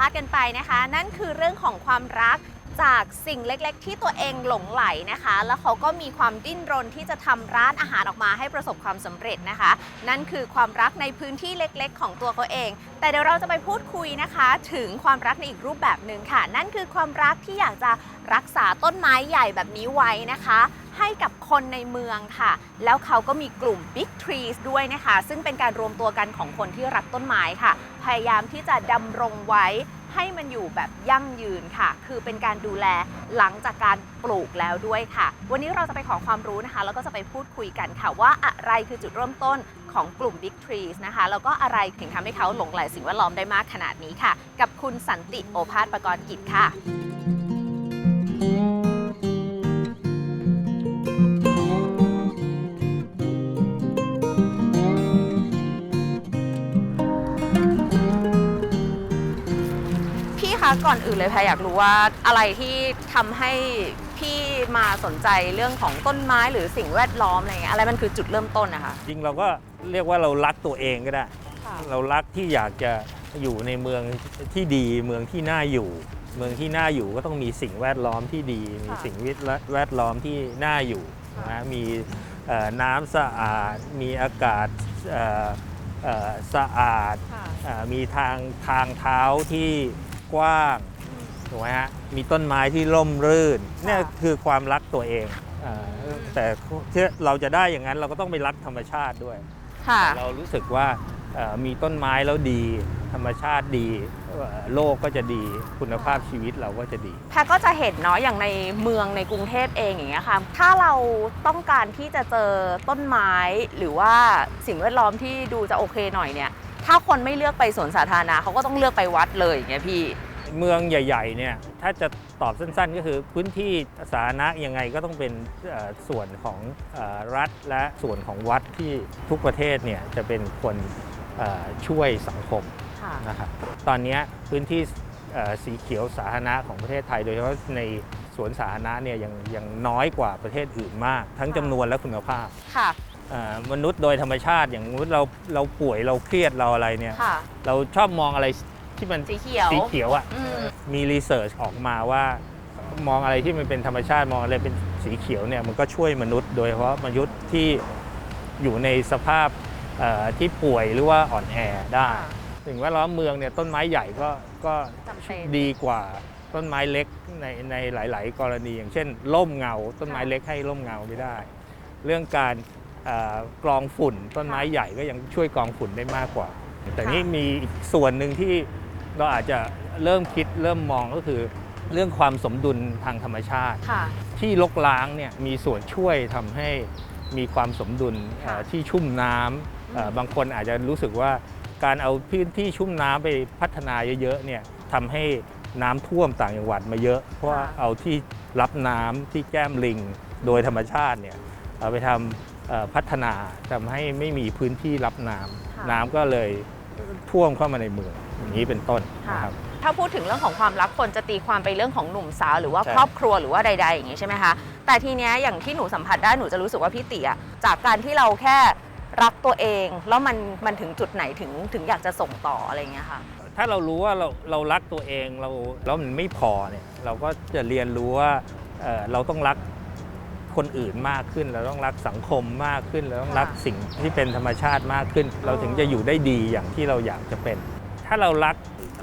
ภาษณ์กันไปนะคะ นั่นคือเรื่องของความรักจากสิ่งเล็กๆ ที่ตัวเองหลงไหลนะคะ แล้วเขาก็มีความดิ้นรนที่จะทำร้านอาหารออกมาให้ประสบความสำเร็จนะคะ นั่นคือความรักในพื้นที่เล็กๆ ของตัวเขาเอง แต่เดี๋ยวเราจะไปพูดคุยนะคะ ถึงความรักในอีกรูปแบบหนึ่งค่ะ นั่นคือความรักที่อยากจะรักษาต้นไม้ใหญ่แบบนี้ไว้นะคะ ให้กับคนในเมืองค่ะ แล้วเขาก็มีกลุ่ม Big Trees ด้วยนะคะ ซึ่งเป็นการรวมตัวกันของคนที่รักต้นไม้ค่ะ พยายามที่จะดำรงไว้ ให้มันอยู่แบบยั่งยืนค่ะ คือเป็นการดูแลหลังจากการปลูกแล้วด้วยค่ะ วันนี้เราจะไปขอความรู้นะคะ แล้วก็จะไปพูดคุยกันค่ะว่าอะไรคือจุดเริ่มต้นของกลุ่ม Big Trees นะคะ แล้วก็อะไรถึงทำให้เขาหลงไหลสิ่งแวดล้อมได้มากขนาดนี้ค่ะ กับคุณสันติโอภาสประกรณ์กิจค่ะ ก่อนอื่นเลยแพรอยากรู้ว่าอะไรที่ทำให้พี่มาสนใจเรื่องของต้นไม้หรือสิ่งแวดล้อมอะไรเงี้ยอะไรมันคือจุดเริ่มต้นนะคะ จริงเราก็เรียกว่าเรารักตัวเองก็ได้ค่ะเรารักที่อยากจะอยู่ในเมืองที่ดีเมืองที่น่าอยู่ เมืองที่น่าอยู่ก็ต้องมีสิ่งแวดล้อมที่ดี มีสิ่งแวดล้อมที่น่าอยู่นะมีเอ่อน้ำสะอาด มีอากาศเอ่อเอ่อสะอาดค่ะเอ่อมีทางทางเท้าที่ กว้างถูกไหมฮะมีต้นไม้ที่ร่มรื่นเนี่ยคือความรักตัวเองเอ่อแต่ที่เราจะได้อย่างนั้นเราก็ต้องไปรักธรรมชาติด้วยค่ะเรารู้สึกว่าเอ่อมีต้นไม้แล้วดี ธรรมชาติดีเอ่อโลกก็จะดีคุณภาพชีวิตเราก็จะดีแพรก็จะเห็นเนาะอย่างในเมืองในกรุงเทพเองอย่างเงี้ยค่ะถ้าเราต้องการที่จะเจอต้นไม้หรือว่าสิ่งแวดล้อมที่ดูจะโอเคหน่อยเนี่ย ถ้าคนไม่เลือกไปสวนสาธารณะเขาก็ต้องเลือกไปวัดเลยอย่างเงี้ยพี่ เมืองใหญ่ๆเนี่ยถ้าจะตอบสั้นๆ ก็คือพื้นที่สาธารณะยังไงก็ต้องเป็นเอ่อส่วนของเอ่อรัฐและส่วนของวัดที่ทุกประเทศเนี่ยจะเป็นคนเอ่อช่วยสังคม ค่ะ นะครับตอนนี้พื้นที่เอ่อสีเขียวสาธารณะของประเทศไทย โดยเฉพาะในสวนสาธารณะเนี่ยยังยังน้อยกว่าประเทศอื่นมาก ทั้งจำนวนและคุณภาพ ค่ะเอ่อ มนุษย์โดยธรรมชาติอย่างมนุษย์เราเราป่วยเราเครียดเราอะไรเนี่ย ค่ะ เราชอบมองอะไรที่มันสีเขียว สีเขียวอะอืม มีรีเสิร์ชออกมาว่ามองอะไรที่มันเป็นธรรมชาติมองอะไรเป็นสีเขียวเนี่ยมันก็ช่วยมนุษย์ โดยเฉพาะมนุษย์ที่อยู่ในสภาพเอ่อที่ป่วยหรือว่าอ่อนแอได้ ถึงแวดล้อมเมืองเนี่ยต้นไม้ใหญ่ก็ก็จำเป็นดีกว่าต้นไม้เล็กในในหลาย ๆ กรณีอย่างเช่น ร่มเงา ต้นไม้ค่ะเล็กให้ร่มเงาไม่ได้ เรื่องการเอ่อ กรองฝุ่น ต้นไม้ค่ะใหญ่ก็ยังช่วยกรองฝุ่นได้มากกว่า แต่นี่มีอีกส่วนหนึ่งที่เราอาจจะเริ่มคิดเริ่มมองก็คือเรื่องความสมดุลทางธรรมชาติค่ะที่ลกล้างเนี่ยมีส่วนช่วยทำให้มีความสมดุลค่ะเอ่อที่ชุ่มน้ำเอ่อบางคนอาจจะรู้สึกว่าการเอาพื้นที่ชุ่มน้ำไปพัฒนาเยอะๆเนี่ยทำให้น้ำท่วมต่างจังหวัดมาเยอะ เพราะว่าเอาที่รับน้ำที่แก้มลิงโดยธรรมชาติเนี่ยเอาไปทำเอ่อ พัฒนาทำให้ไม่มีพื้นที่รับน้ำค่ะน้ำก็เลยท่วมเข้ามาในเมืองอย่างนี้เป็นต้นนะครับถ้าพูดถึงเรื่องของความรักคนจะตีความไปเรื่องของหนุ่มสาวหรือว่าใช่ครอบครัวหรือว่าใด ๆ อย่างนี้ใช่ไหมคะแต่ทีเนี้ยอย่างที่หนูสัมผัสได้หนูจะรู้สึกว่าพี่ติอะจากการที่เราแค่รักตัวเอง แล้วมันมันถึงจุดไหนถึงถึงอยากจะส่งต่ออะไรอย่างเงี้ยค่ะถ้าเรารู้ว่าเราเรารักตัวเองเราแล้วมันไม่พอเนี่ยเราก็จะเรียนรู้ว่าเอ่อเราต้องรัก คนอื่นมากขึ้น เราต้องรักสังคมมากขึ้น เราต้องรักค่ะสิ่งที่เป็นธรรมชาติมากขึ้น เราถึงจะอยู่ได้ดีอย่างที่เราอยากจะเป็น ถ้าเรารัก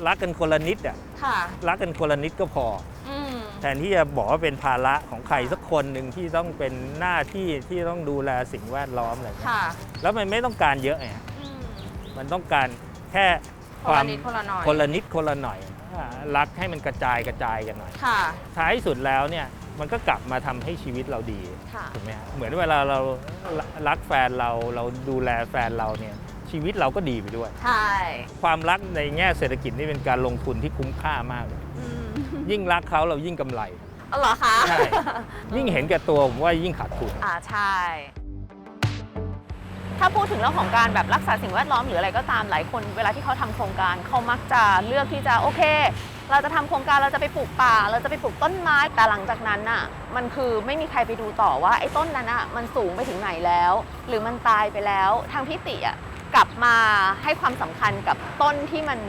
รักกันคนละนิดอะค่ะรักกันคนละนิดก็พออืมแทนที่จะบอกว่าเป็นภาระของใครสักคนหนึ่งที่ต้องเป็นหน้าที่ที่ต้องดูแลสิ่งแวดล้อมอะไรอย่างเงี้ยค่ะแล้วมันไม่ต้องการเยอะไงอืมมันต้องการแค่คนละนิดคนละหน่อยคนละนิดคนละหน่อยอ่ารักให้มันกระจายกระจายกันหน่อยค่ะท้ายสุดแล้วเนี่ย มันก็กลับมาทำให้ชีวิตเราดีค่ะถูกไหมฮะเหมือนเวลาเรารักแฟนเราเราดูแลแฟนเราเนี่ยชีวิตเราก็ดีไปด้วย ใช่ ความรักในแง่เศรษฐกิจนี่เป็นการลงทุนที่คุ้มค่ามากเลยอืมยิ่งรักเขาเรายิ่งกำไรเอาเหรอคะใช่ยิ่งเห็นแก่ตัวผมว่ายิ่งขาดทุนอ่าใช่ ถ้าพูดถึงเรื่องของการแบบรักษาสิ่งแวดล้อมหรืออะไรก็ตามหลายคน เวลาที่เขาทำโครงการเขามักจะเลือกที่จะโอเค เราจะทำโครงการเราจะไปปลูกป่า เราจะไปปลูกต้นไม้แต่หลังจากนั้นน่ะ มันคือไม่มีใครไปดูต่อว่าไอ้ต้นนั้นน่ะมันสูงไปถึงไหนแล้ว หรือมันตายไปแล้ว ทางพิติอะกลับมาให้ความสำคัญกับต้นที่มัน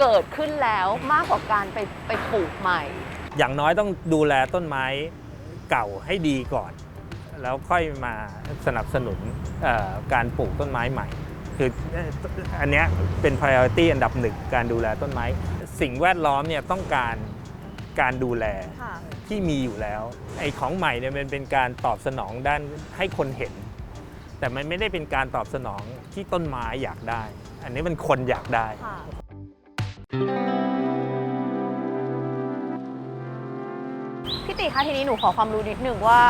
เกิดขึ้นแล้วมากกว่าการไปไปปลูกใหม่ อย่างน้อยต้องดูแลต้นไม้เก่าให้ดีก่อน แล้วค่อยมาสนับสนุนเอ่อการปลูกต้นไม้ใหม่ คืออันนี้เป็น priority อันดับหนึ่งการดูแลต้นไม้ สิ่งแวดล้อมเนี่ยต้องการการดูแลค่ะ ที่มีอยู่แล้ว ไอ้ของใหม่เนี่ยมันเป็นการตอบสนองด้านให้คนเห็น แต่มันไม่ได้เป็นการตอบสนองที่ต้นไม้อยากได้ อันนี้มันคนอยากได้ ค่ะ พี่ติคะทีนี้หนูขอความรู้นิดนึงว่า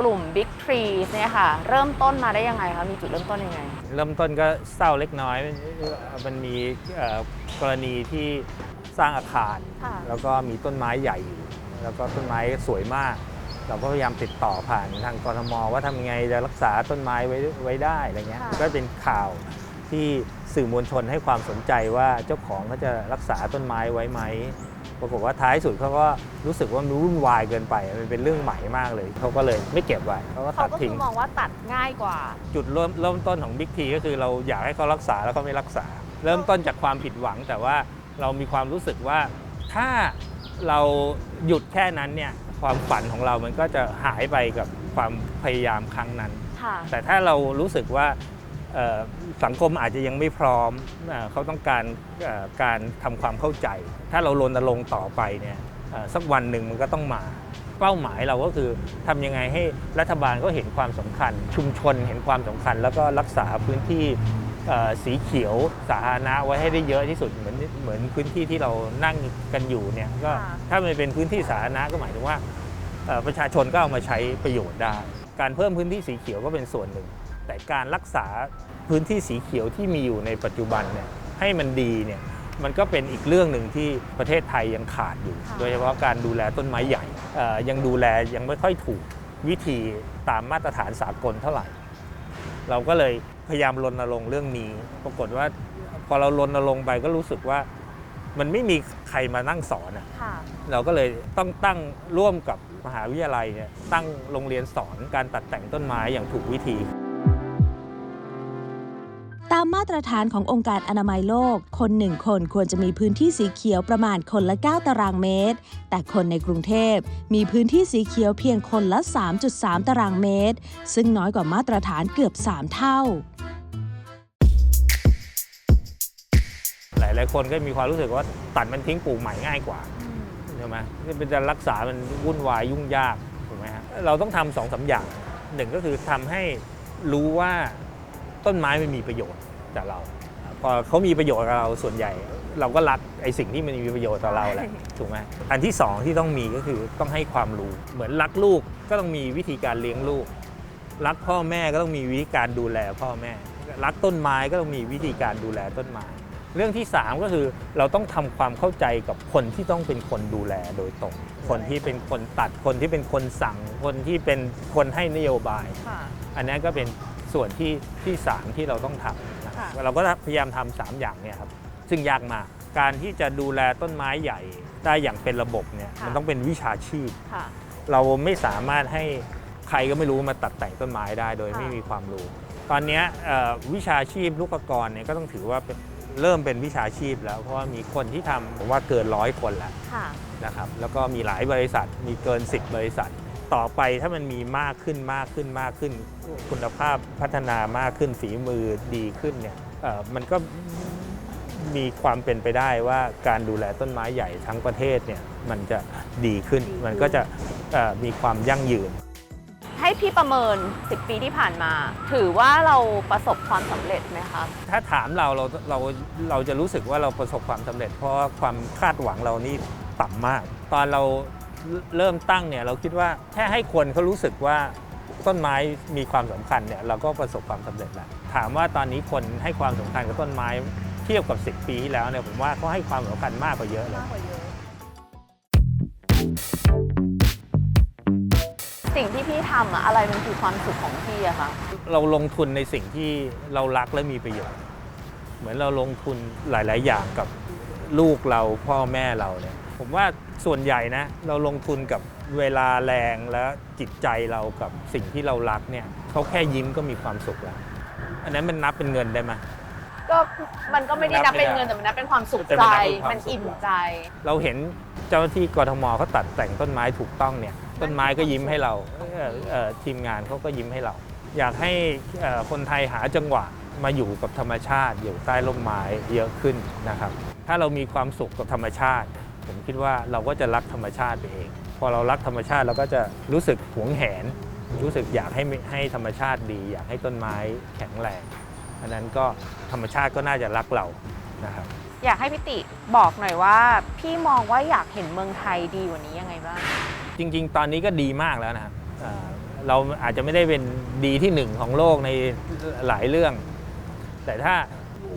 กลุ่ม Big Trees เนี่ยค่ะ เริ่มต้นมาได้ยังไงคะมีจุดเริ่มต้นยังไง เริ่มต้นก็เศร้าเล็กน้อย มันมีเอ่อกรณีที่ สร้างอาคาร ค่ะ แล้วก็มีต้นไม้ใหญ่อยู่แล้วก็ต้นไม้สวยมาก เราก็พยายามติดต่อผ่านทางกรทมว่าทำยังไงจะรักษาต้นไม้ไว้ไว้ได้อะไรเงี้ยค่ะ ก็เป็นข่าวที่สื่อมวลชนให้ความสนใจว่าเจ้าของเขาจะรักษาต้นไม้ไว้ไหมปรากฏว่าท้ายสุดเขาก็รู้สึกว่ามันวุ่นวายเกินไปมันเป็นเรื่องใหม่มากเลยเขาก็เลยไม่เก็บไว้เขาก็เขาตัดก็คืทิ้ง อมองว่าตัดง่ายกว่า จุดเริ่มเริ่มต้นของบิ๊กทีก็คือเราอยากให้เขารักษาแล้วเขาไม่รักษา เริ่มต้นจากความผิดหวังแต่ว่า เรามีความรู้สึกว่าถ้าเราหยุดแค่นั้นเนี่ยความฝันของเรามันก็จะหายไปกับความพยายามครั้งนั้น ค่ะ แต่ถ้าเรารู้สึกว่าเอ่อสังคมอาจจะยังไม่พร้อมเอ่อเขาต้องการเอ่อการทำความเข้าใจ ถ้าเรารณรงค์ต่อไปเนี่ยเอ่อสักวันหนึ่งมันก็ต้องมา เป้าหมายเราก็คือทำยังไงให้รัฐบาลก็เห็นความสำคัญ ชุมชนเห็นความสำคัญ แล้วก็รักษาพื้นที่เอ่อ สีเขียวสาธารณะไว้ให้ได้เยอะที่สุดเหมือนเหมือนพื้นที่ที่เรานั่งกันอยู่เนี่ยก็ค่ะถ้ามันเป็นพื้นที่สาธารณะก็หมายถึงว่าเอ่อประชาชนก็เอามาใช้ประโยชน์ได้ การเพิ่มพื้นที่สีเขียวก็เป็นส่วนหนึ่ง แต่การรักษาพื้นที่สีเขียวที่มีอยู่ในปัจจุบันเนี่ยให้มันดีเนี่ยมันก็เป็นอีกเรื่องหนึ่งที่ประเทศไทยยังขาดอยู่ค่ะโดยเฉพาะการดูแลต้นไม้ใหญ่เอ่อยังดูแลยังไม่ค่อยถูกวิธีตามมาตรฐานสากลเท่าไหร่ เราก็เลย พยายามรณรงค์เรื่องนี้ ปรากฏว่าพอเรารณรงค์ไปก็รู้สึกว่า มันไม่มีใครมานั่งสอนอะค่ะ เราก็เลยต้องตั้งร่วมกับมหาวิทยาลัยเนี่ยตั้งโรงเรียนสอนการตัดแต่งต้นไม้อย่างถูกวิธี ตามมาตรฐานขององค์การอนามัยโลก คนหนึ่งคนควรจะมีพื้นที่สีเขียวประมาณคนละ 9 ตารางเมตร แต่คนในกรุงเทพมีพื้นที่สีเขียวเพียงคนละ 3.3 ตารางเมตร ซึ่งน้อยกว่ามาตรฐานเกือบ 3 เท่า หลายๆคนก็มีความรู้สึกว่าตัดมันทิ้งปลูกใหม่ง่ายกว่าใช่ไหมนี่เป็นจะรักษามันวุ่นวายยุ่งยากถูกไหมฮะเราต้องทำสองสามอย่างหนึ่งก็คือทำให้รู้ว่า ต้นไม้มันมีประโยชน์จากเรา พอเขามีประโยชน์กับเราส่วนใหญ่ เราก็รักไอ้สิ่งที่มันมีประโยชน์ต่อเราแหละถูกไหมอันที่สองที่ต้องมีก็คือต้องให้ความรู้ เหมือนรักลูกก็ต้องมีวิธีการเลี้ยงลูก รักพ่อแม่ก็ต้องมีวิธีการดูแลพ่อแม่ รักต้นไม้ก็ต้องมีวิธีการดูแลต้นไม้เรื่องที่ 3 ก็คือเราต้องทำความเข้าใจกับคนที่ต้องเป็นคนดูแลโดยตรง คนที่เป็นคนตัดคนที่เป็นคนสั่ง คนที่เป็นคนให้นโยบายค่ะอันนี้ก็เป็น ส่วนที่ที่สามที่เราต้องทำนะครับค่ะ เราก็พยายามทำสามอย่างเนี่ยครับซึ่งยากมากการที่จะดูแลต้นไม้ใหญ่ได้อย่างเป็นระบบเนี่ยมันต้องเป็นวิชาชีพ ค่ะ เราไม่สามารถให้ใครก็ไม่รู้มาตัดแต่งต้นไม้ได้โดยค่ะ ไม่มีความรู้ ตอนเนี้ยเอ่อวิชาชีพลูกกรเนี่ยก็ต้องถือว่าเป็นเริ่มเป็นวิชาชีพแล้ว เพราะว่ามีคนที่ทำผมว่าเกินร้อยคนแล้วค่ะ นะครับแล้วก็มีหลายบริษัทมีเกิน 10 บริษัท ต่อไปถ้ามันมีมากขึ้นมากขึ้นมากขึ้น คุณภาพพัฒนามากขึ้นฝีมือดีขึ้นเนี่ยเอ่อมันก็มีความเป็นไปได้ว่าการดูแลต้นไม้ใหญ่ทั้งประเทศเนี่ยมันจะดีขึ้นดีขึ้นมันก็จะเอ่อมีความยั่งยืน ให้พี่ประเมิน 10 ปีที่ผ่านมา ถือว่าเราประสบความสำเร็จไหมคะถ้าถามเราเราเราเราจะรู้สึกว่าเราประสบความสำเร็จ เพราะว่าความคาดหวังเรานี่ต่ำมาก ตอนเรา เริ่มตั้งเนี่ยเราคิดว่าแค่ให้คนเขารู้สึกว่าต้นไม้มีความสำคัญเนี่ยเราก็ประสบความสำเร็จแล้วถามว่าตอนนี้คนให้ความสำคัญกับต้นไม้เทียบกับ 10 ปีที่แล้วเนี่ยผมว่าเขาให้ความสำคัญมากกว่าเยอะเลยมากกว่าเยอะสิ่งที่พี่ทำอะอะไรมันคือความสุขของพี่อะคะเราลงทุนในสิ่งที่เรารักและมีประโยชน์ เหมือนเราลงทุนหลาย ๆ อย่างกับลูกเราพ่อแม่เราเนี่ย ผมว่าส่วนใหญ่นะเราลงทุนกับเวลาแรงและจิตใจเรากับสิ่งที่เรารักเนี่ยเขาแค่ยิ้มก็มีความสุขแล้ว อันนั้นมันนับเป็นเงินได้ไหมก็มันก็ไม่ได้นับเป็นเงินนับไม่ได้แต่มันนับเป็นความสุขแต่ใจมันนับเป็นความมันสุขอิ่มใจ เราเห็นเจ้าหน้าที่กรทมเขาตัดแต่งต้นไม้ถูกต้องเนี่ยต้นไม้ก็ยิ้มให้เราเอ่อเอ่อทีมงานเขาก็ยิ้มให้เรา อยากให้เอ่อคนไทยหาจังหวะมาอยู่กับธรรมชาติ อยู่ใต้ร่มไม้เยอะขึ้นนะครับ ถ้าเรามีความสุขกับธรรมชาติ ผมคิดว่าเราก็จะรักธรรมชาติไปเอง พอเรารักธรรมชาติเราก็จะรู้สึกหวงแหน รู้สึกอยากให้ให้ธรรมชาติดี อยากให้ต้นไม้แข็งแรงอันนั้นก็ธรรมชาติก็น่าจะรักเรานะครับอยากให้พี่ติบอกหน่อยว่า พี่มองว่าอยากเห็นเมืองไทยดีกว่านี้ยังไงบ้าง จริง ๆ ตอนนี้ก็ดีมากแล้วนะครับเอ่อเราอาจจะไม่ได้เป็นดีที่หนึ่งของโลกในหลายเรื่อง แต่ถ้า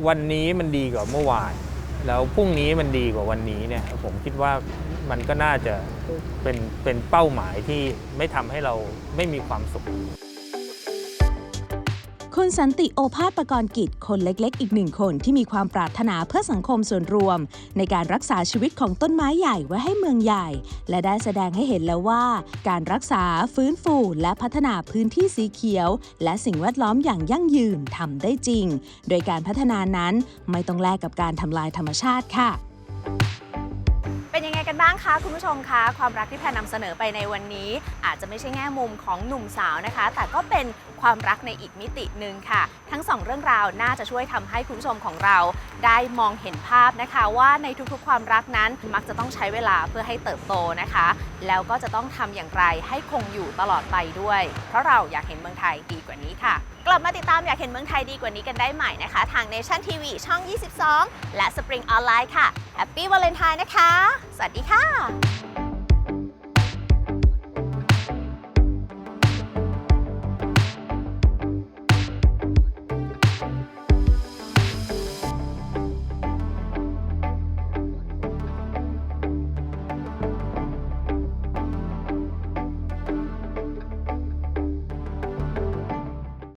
วันนี้มันดีกว่าเมื่อวาน แล้วพรุ่งนี้มันดีกว่าวันนี้เนี่ยผมคิดว่ามันก็น่าจะเป็นเป็นเป้าหมายที่ไม่ทำให้เราไม่มีความสุข คุณสันติโอภาสประกรณ์กิจคนเล็กๆ อีกหนึ่งคนที่มีความปรารถนาเพื่อสังคมส่วนรวม ในการรักษาชีวิตของต้นไม้ใหญ่ไว้ให้เมืองใหญ่ และได้แสดงให้เห็นแล้วว่า การรักษาฟื้นฟูและพัฒนาพื้นที่สีเขียว และสิ่งแวดล้อมอย่างยั่งยืนทำได้จริง โดยการพัฒนานั้นไม่ต้องแลกกับการทำลายธรรมชาติค่ะ้างคะคุณผู้ชมคะความรักที่แพนนำเสนอไปในวันนี้ อาจจะไม่ใช่แง่มุมของหนุ่มสาวนะคะ แต่ก็เป็นความรักในอีกมิติหนึ่งค่ะ ทั้งสองเรื่องราวน่าจะช่วยทำให้คุณผู้ชมของเรา ได้มองเห็นภาพนะคะ ว่าในทุกๆ ความรักนั้นมักจะต้องใช้เวลาเพื่อให้เติบโตนะคะ แล้วก็จะต้องทำอย่างไรให้คงอยู่ตลอดไปด้วย เพราะเราอยากเห็นเมืองไทยดีกว่านี้ค่ะ กลับมาติดตามอยากเห็นเมืองไทยดีกว่านี้กันได้ใหม่นะคะ ทาง Nation TV ช่อง 22 และ Spring Online ค่ะ Happy Valentine นะคะ สวัสดีค่ะ